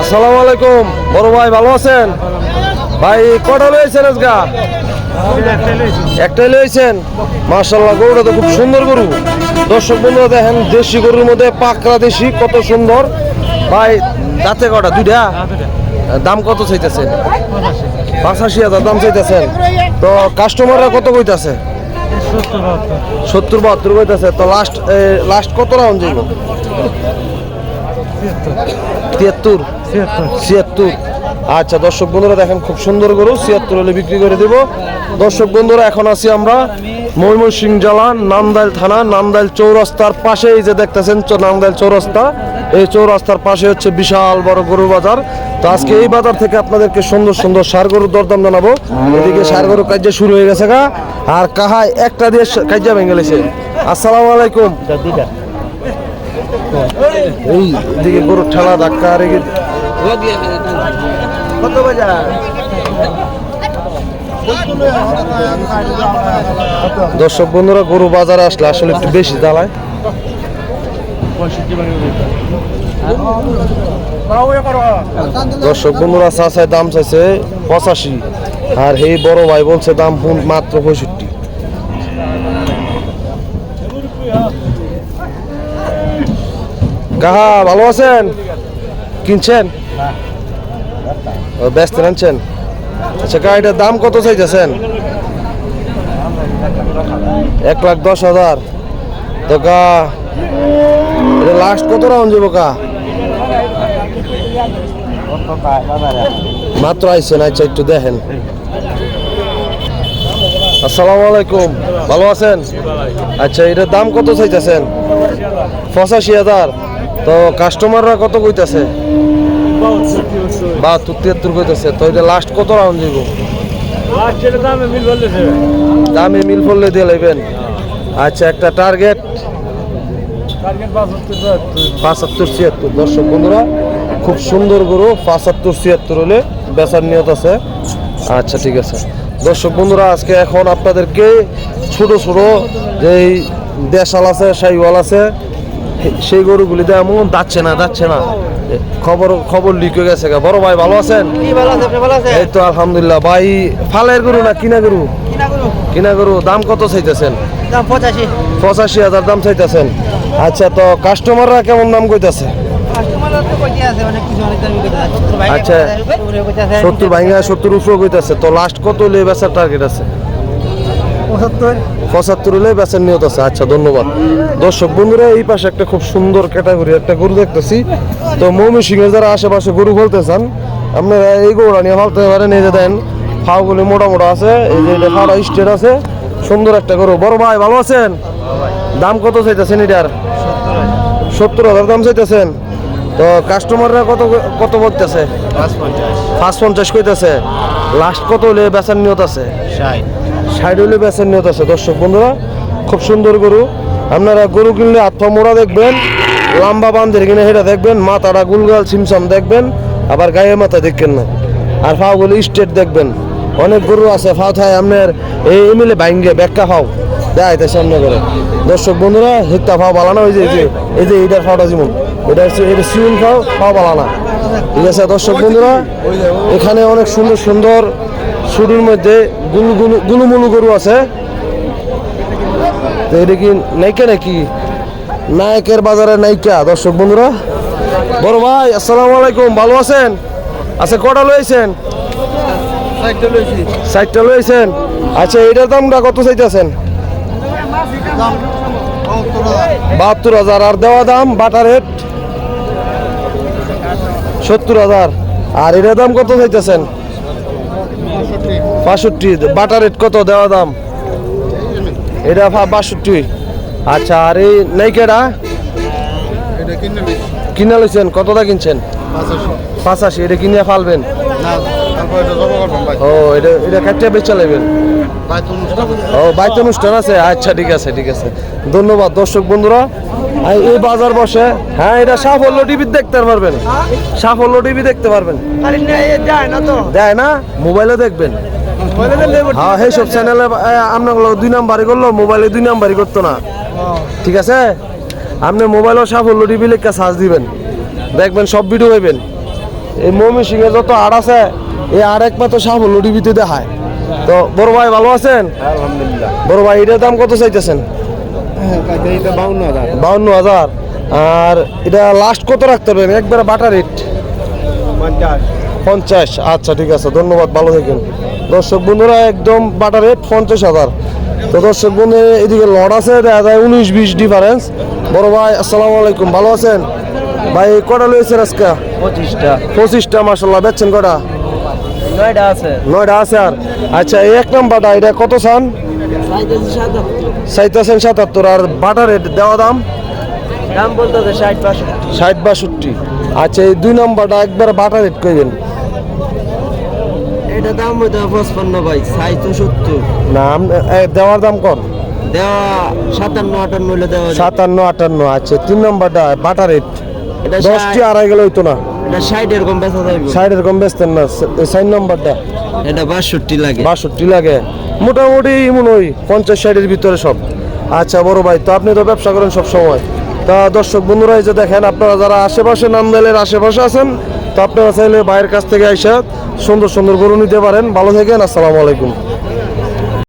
আসসালামু আলাইকুম। বড় ভাই ভালো আছেন? ভাই কটা লয়েছেন আজকা? একটাই লয়েছেন মার্শাল্লাহ গরুটা তো খুব সুন্দর গরু। দর্শক বন্ধুরা দেখেন দেশি গরুর মধ্যে পাকড়া দেশি কত সুন্দর। ভাই দাঁতে কটা? দুইটা? দাম কত চাইতেছেন? পঁচাশি হাজার দাম চাইতেছেন। তো কাস্টমাররা কত কইতাছে? সত্তর বাহাত্তর। কইতাছে। তো লাস্ট লাস্ট কত রাউন্ড যাইব? তিয়াত্তর? ছিয়াত্তর। আচ্ছা দর্শক বন্ধুরা দেখেন খুব সুন্দর গরু ছিয়াত্তর হলে বিক্রি করে দেব। দর্শক বন্ধুরা এখন আছি আমরা ময়মনসিং জেলা নান্দাইল থানা নান্দাইল চৌরাস্তার পাশে। এই যে দেখতেছেন নান্দাইল চৌরাস্তা। এই চৌরাস্তার পাশে হচ্ছে বিশাল বড় গরুর বাজার। তো আজকে এই বাজার থেকে আপনাদেরকে সুন্দর সুন্দর সার গরুর দরদাম জানাব। এদিকে সার গরু কাজ শুরু হয়ে গেছে গা। আর কাহায় একটা দিয়ে কাজা ভেঙে গেছে। আসসালামু আলাইকুম। এই দিকে গরুর ঠেলা ধাক্কা, আর কত বাজার? দর্শক বন্ধুরা, গরু বাজারে আসলে আসলে একটু বেশি জ্বালায়। দর্শক বন্ধুরা, চাচায় দাম চাইছে পঁচাশি, আর এই বড় ভাই বলছে দাম মাত্র পঁয়ষট্টি। কাহা, ভালো আছেন? কিনছেন? ব্যস্ত আনছেন। আচ্ছা গাড়িটার দাম কত চাইতেছেন? এক লাখ দশ হাজার। তো গা এটা লাস্ট কত রাউন্ড যাব কা মাত্র আইসেন আচ্ছা একটু দেখেন। আসসালামু আলাইকুম, ভালো আছেন? আচ্ছা এটার দাম কত চাইতেছেন? পঁচাশি হাজার। তো কাস্টমাররা কত কইতাছে? বাহাত্তর তিয়াত্তর কইতাছে। তো এটা লাস্ট কত রাউন্ড যাব দামে মিল পড়লে দিয়ে লাইবেন। আচ্ছা একটা টার্গেট পাঁচাত্তর ছিয়াত্তর দর্শক বন্ধুরা খুব সুন্দর গরু পাঁচাত্তর ছিয়াত্তর হলে বেচার নিয়ত আছে। আচ্ছা ঠিক আছে। দর্শক বন্ধুরা আজকে এখন আপনাদেরকে ছোট ছোট যেই দেশাল আছে সাইওয়াল আছে সেই গরুগুলি দিয়ে এমন যাচ্ছে না যাচ্ছে না। খবর খবর হয়ে গেছে। বড় ভাই ভালো আছেন? এই তো আলহামদুলিল্লাহ। ভাই ফালের গরু না কিনা গরু? কিনা গরু। দাম কত চাইতেছেন? পঁচাশি। হাজার দাম চাইতেছেন। আচ্ছা তো কাস্টমাররা কেমন দাম কইতাছে? আচ্ছা। সত্তর ভাঙা সত্তর উপরে কইতাছে তো লাস্ট কত হলে বেচার টার্গেট আছে? পঁচাত্তর? হলে বেচার নিয়ত আছে। আচ্ছা ধন্যবাদ। দর্শক বন্ধুরা এই পাশে একটা খুব সুন্দর ক্যাটাগরি একটা গরু দেখতেছি। তো মৌমি সিংহের যারা আশেপাশে গরু বলতে চান আপনারা এই গরুটা নিয়ে ফালতে পারেন এই যে দেন ফাওগুলি মোটা মোটা আছে এই যে এটা ফাড়া স্টেট আছে। সুন্দর একটা গরু। বড় ভাই ভালো আছেন? দাম কত চাইতেছেন এটার? সত্তর হাজার দাম চাইতেছেন। তো কাস্টমাররা কত কত বলতেছে? পাঁচ পঞ্চাশ। কইতেছে। লাস্ট কত হলে বেচার নিয়ত আছে? হলে বেচার নিয়ত আছে দর্শক বন্ধুরা, খুব সুন্দর গরু। আপনারা গরু কিনলে পা মোড়া দেখবেন, লম্বা বান্ধের কিনে সেটা দেখবেন, মাথাটা গুলগাল ছিমছাম দেখবেন, আবার গায়ে মাথা দেখবেন না। আর ফাওগুলো স্টেট দেখবেন। অনেক গরু আছে ফাও থায় আপনার এই এমএলএ বাইঙ্গে, ব্যাখ্যা ফাও দেয় তাই সামনে করে। দর্শক বন্ধুরা হিত্তা ফাও বালানা, ওই যে, এই যে এইটার ফাওটা যেমন। এটা হচ্ছে, এটা সিউন ফাও ফাও বালানা। ঠিক আছে দর্শক বন্ধুরা, এখানে অনেক সুন্দর সুন্দর শুরুর মধ্যে গুলু গুলু গুলুমুলু গরু আছে। তো এটা কি নাইকা নাকি? নায়কের বাজারে নাইকা। দর্শক বন্ধুরা বড় ভাই আসসালামু আলাইকুম। ভালো আছেন? আচ্ছা কটা লইছেন? সাইডটা লইছেন? আচ্ছা এটার দামটা কত চাইতেছেন? বাহাত্তর হাজার। আর দেওয়া দাম বাটা রেট সত্তর হাজার। আর এটার দাম কত চাইতেছেন? বাষট্টি। বাটা রেট কত দেওয়া দাম? এটা বাষট্টি। আচ্ছা আর এই নাইকেটা? কিনে লইছেন? কতটা কিনছেন? পাঁচাশি। এটা কিনে ফালবেন? ও, এটা এটা কাটিয়ে বেচা লাগবেন ও, বাইতে অনুষ্ঠান আছে? আচ্ছা ঠিক আছে ঠিক আছে। ধন্যবাদ দর্শক বন্ধুরা। এই বাজার বসে। হ্যাঁ এটা সাফল্য টিভি দেখতে পারবেন। সাফল্য টিভি দেখতে পারবেন। যায় না তো। দেয় না? মোবাইলে দেখবেন। হ্যাঁ সেই সব চ্যানেলে আপনার দুই নাম্বারই করল মোবাইলে দুই নাম্বারই করতো না। ঠিক আছে? আপনি মোবাইলও সাফল্য টিভি লেখা সার্চ দিবেন। দেখবেন সব ভিডিও পাইবেন। এই মমি সিং এর যত আড় আছে এই আর একমাত্র সাফল্য টিভিতে দেখায়। তো বড় ভাই ভালো আছেন? আলহামদুলিল্লাহ। বড় ভাই এটার দাম কত চাইতেছেন? বাউন্ন হাজার। আর এটা লাস্ট কত রাখতে পারবেন একবারে বাটা রেট পঞ্চাশ। আচ্ছা ঠিক আছে। ধন্যবাদ ভালো থাকেন। দর্শক বন্ধুরা একদম বাটা রেট পঞ্চাশ হাজার। তো দর্শক বন্ধু এদিকে লড আছে দেখা যায় উনিশ বিশ ডিফারেন্স বড় ভাই আসসালামু আলাইকুম। ভালো আছেন? ভাই কটা লয়েছেন আজকে? পঁচিশটা। পঁচিশটা মাসাল্লাহ বেচছেন কটা? নয়টা আছে। নয়টা আছে আর। আচ্ছা এক নাম্বারটা এটা কত চান? চাইতেছেন সাতাত্তর আর বাটা রেট দেওয়া দাম? দাম বলতে ষাট পাঁচশো ষাট বাষট্টি। আচ্ছা এই দুই নাম্বারটা একবার বাটা রেট করবেন এটা দাম হইতে পঁচপান্ন ভাই সাইজ সত্তর। না দেওয়ার দাম কম দেওয়া সাতান্ন আটান্ন হলে দেওয়া সাতান্ন আটান্ন আচ্ছা তিন নম্বরটা বাটা রেট দশটি আড়াই গেলে হইতো না। এটা ষাট এরকম বেচা যাবে ষাট এরকম বেচতেন না সাইন নম্বরটা। এটা বাষট্টি লাগে। বাষট্টি লাগে। মোটামুটি মনে হয় পঞ্চাশ ষাটের ভিতরে সব। আচ্ছা বড় ভাই, তো আপনি তো ব্যবসা করেন সব সময় তা দর্শক, বন্ধুরা, এই যে দেখেন, আপনারা যারা আশেপাশে নামদালের আশেপাশে আছেন, তো আপনারা চাইলে বাইরের কাছ থেকে আইসা সুন্দর সুন্দর গরু নিতে পারেন। ভালো থাকেন, আসসালামু আলাইকুম।